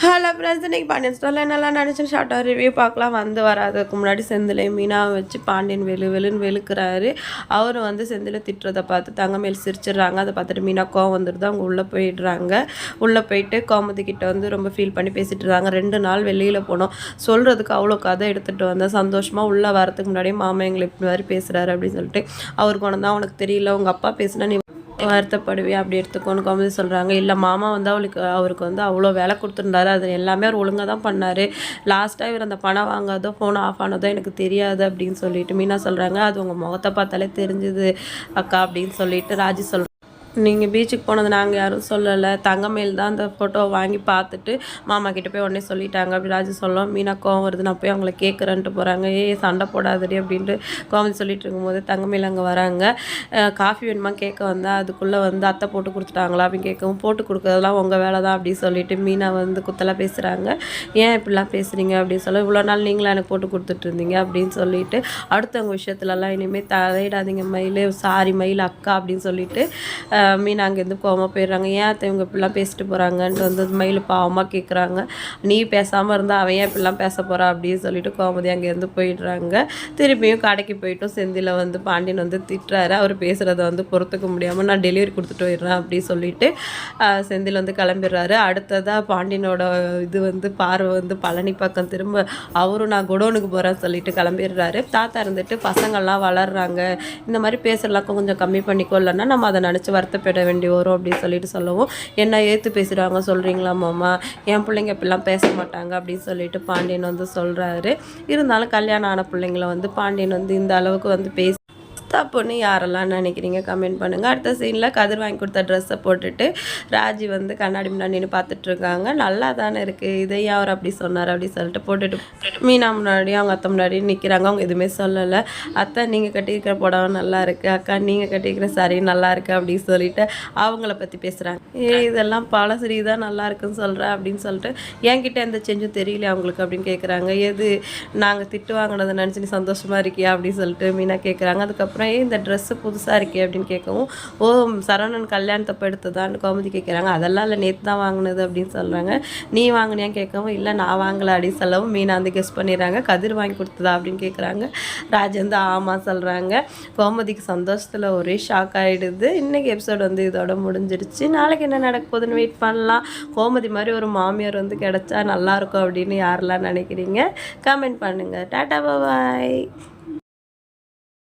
Hello friends இன்றைக்கி பாண்டியன் ஸ்டோரில் என்னெல்லாம் நினச்சேன் ஷார்ட்டாக ரிவ்யூ பார்க்கலாம். வந்து வராதுக்கு முன்னாடி செந்திலை மீனாவை வச்சு பாண்டியன் வெளு வெளுன்னு வெளுக்கிறாரு. அவர் வந்து செந்திலை திட்டுறதை பார்த்து தங்கமேல் சிரிச்சிடுறாங்க. அதை பார்த்துட்டு மீனா கோவம் வந்துடுது. அவங்க உள்ளே போயிடுறாங்க. உள்ளே போயிட்டு கோமதி கிட்ட வந்து ரொம்ப ஃபீல் பண்ணி பேசிகிட்டு இருக்காங்க. ரெண்டு நாள் வெளியில் போனோம். சொல்கிறதுக்கு அவ்வளோ கதை எடுத்துகிட்டு வந்தேன். சந்தோஷமாக உள்ளே வரதுக்கு முன்னாடியே மாமா எங்களை இப்படி மாதிரி பேசுகிறாரு அப்படின்னு சொல்லிட்டு அவருக்கு ஒன்று தான் உனக்கு தெரியல. உங்கள் அப்பா பேசுனா நீ வருத்தப்படுவியா அப்படி எடுத்துக்கோன்னு கோமதி சொல்கிறாங்க இல்லை மாமா வந்து அவளுக்கு அவருக்கு வந்து அவ்வளோ வேலை கொடுத்துருந்தாரு. அது எல்லாமே அவர் ஒழுங்காக தான் பண்ணார். லாஸ்ட்டாக இவர் அந்த பணம் வாங்காதோ ஃபோன் ஆஃப் ஆனதோ எனக்கு தெரியாது அப்படின்னு சொல்லிட்டு மீனா சொல்கிறாங்க அது உங்கள் முகத்தை பார்த்தாலே தெரிஞ்சுது அக்கா அப்படின்னு சொல்லிட்டு ராஜி சொல் நீங்கள் பீச்சுக்கு போனது நாங்கள் யாரும் சொல்லலை. தங்கமேல் தான் அந்த ஃபோட்டோவை வாங்கி பார்த்துட்டு மாமா கிட்டே போய் உடனே சொல்லிட்டாங்க. அப்படி ராஜு சொல்லும் மீனா கோவம் வருது நான் போய் அவங்கள கேட்குறேன்ட்டு போகிறாங்க ஏ சண்டை போடாதடி அப்படின்ட்டு கோவம் சொல்லிட்டு இருக்கும்போது தங்கமேல் அங்கே வராங்க. காஃபி வேணுமா? கேட்க வந்தால் அதுக்குள்ளே வந்து அத்தை போட்டு கொடுத்துட்டாங்களா? அப்படின்னு கேட்கவும் போட்டு கொடுக்குறதெல்லாம் உங்கள் வேலை தான் அப்படின்னு சொல்லிட்டு மீனா வந்து குத்தலாக பேசுகிறாங்க ஏன் இப்படிலாம் பேசுகிறீங்க அப்படின்னு சொல்ல இவ்வளோ நாள் நீங்களும் எனக்கு போட்டு கொடுத்துட்டு இருந்தீங்க? அப்படின்னு சொல்லிட்டு அடுத்தவங்க விஷயத்துலலாம் இனிமேல் தலையிடாதீங்க மயில் சாரி மயில் அக்கா அப்படின்னு சொல்லிட்டு மீன் அங்கேருந்து கோமா போயிடுறாங்க. ஏன் அத்தை இவங்க இப்படிலாம் பேசிட்டு போகிறாங்கன்ட்டு வந்து மயில் பாவமாக கேட்குறாங்க நீ பேசாமல் இருந்தால் அவன் ஏன் இப்படிலாம் பேச போகிறா அப்படின்னு சொல்லிட்டு கோமதி அங்கேருந்து போயிடுறாங்க. திருப்பியும் கடைக்கு போயிட்டும். செந்தியில் வந்து பாண்டியன் வந்து திட்டுறாரு. அவர் பேசுகிறத வந்து பொறுத்துக்க முடியாமல் நான் டெலிவரி கொடுத்துட்டு போயிடுறேன் அப்படின்னு சொல்லிட்டு செந்தில் வந்து கிளம்பிடுறாரு. அடுத்ததாக பாண்டியனோட இது வந்து பார்வை வந்து பழனி பக்கம் திரும்ப அவரும் நான் குடோனுக்கு போகிறேன்னு சொல்லிட்டு கிளம்பிடுறாரு. தாத்தா இருந்துட்டு பசங்கள்லாம் வளர்றாங்க. இந்த மாதிரி பேசுறதுலாம் கொஞ்சம் கம்மி பண்ணிக்கோ இல்லைன்னா நம்ம அதை நினச்சி வருத்தப்பட வேண்டி வரும் அப்படின்னு சொல்லிட்டு சொல்லவும். என்ன ஏற்று பேசுகிறாங்க சொல்கிறீங்களா மாமா? என் பிள்ளைங்க இப்படிலாம் பேச மாட்டாங்க அப்படின்னு சொல்லிட்டு பாண்டியன் வந்து சொல்கிறாரு இருந்தாலும் கல்யாணம் ஆன பிள்ளைங்கள வந்து பாண்டியன் வந்து இந்த அளவுக்கு வந்து பேசி தப்புன்னு யாரெல்லாம் நினைக்கிறீங்க கமெண்ட் பண்ணுங்கள் அடுத்த சீனில் கதிர் வாங்கி கொடுத்த ட்ரெஸ்ஸை போட்டுட்டு ராஜி வந்து கண்ணாடி முன்னாடி நின்று பார்த்துட்டு இருக்காங்க. நல்லா தானே இருக்குது இதை ஏன் அவர் அப்படி சொன்னார் அப்படி சொல்லிட்டு போட்டுட்டு மீனா முன்னாடி அவங்க அத்தை முன்னாடி நிற்கிறாங்க அவங்க எதுவுமே சொல்லலை. அத்தை நீங்கள் கட்டியிருக்கிற புடவை நல்லா இருக்குது அக்கா நீங்கள் கட்டியிருக்கிற saree நல்லா இருக்குது அப்படின்னு சொல்லிட்டு அவங்கள பற்றி பேசுகிறாங்க ஏ இதெல்லாம் பழசரி தான் நல்லா இருக்குன்னு சொல்கிறேன் அப்படின்னு சொல்லிட்டு என்கிட்ட எந்த செஞ்சும் தெரியல அவங்களுக்கு அப்படின்னு கேட்குறாங்க எது நாங்கள் திட்டு வாங்கினதை நினச்சி நீ சந்தோஷமாக இருக்கியா? அப்படின்னு சொல்லிட்டு மீனா கேட்குறாங்க அதுக்கப்புறம் ஏன் இந்த ட்ரெஸ்ஸு புதுசாக இருக்கே அப்படின்னு கேட்கவும் ஓ சரவணன் கல்யாணத்தப்போ எடுத்ததான்னு கோமதி கேட்குறாங்க. அதெல்லாம் இல்லை நேற்று தான் வாங்கினது அப்படின்னு சொல்கிறாங்க நீ வாங்கினியான்னு கேட்கவும் இல்லை நான் வாங்கலை அப்படின்னு சொல்லவும் மீனா வந்து கெஸ் பண்ணிடுறாங்க. கதிர் வாங்கி கொடுத்ததா? அப்படின்னு கேட்குறாங்க. ராஜ் வந்து ஆமாம் சொல்கிறாங்க கோமதிக்கு சந்தோஷத்தில் ஒரே ஷாக் ஆகிடுது இன்றைக்கி எபிசோட் வந்து இதோட முடிஞ்சிருச்சு. நாளைக்கு என்ன நடக்க போகுதுன்னு வெயிட் பண்ணலாம். கோமதி மாதிரி ஒரு மாமியார் வந்து கிடச்சா நல்லாயிருக்கும் அப்படின்னு யாரெல்லாம் நினைக்கிறீங்க? கமெண்ட் பண்ணுங்கள் டாட்டா பாய்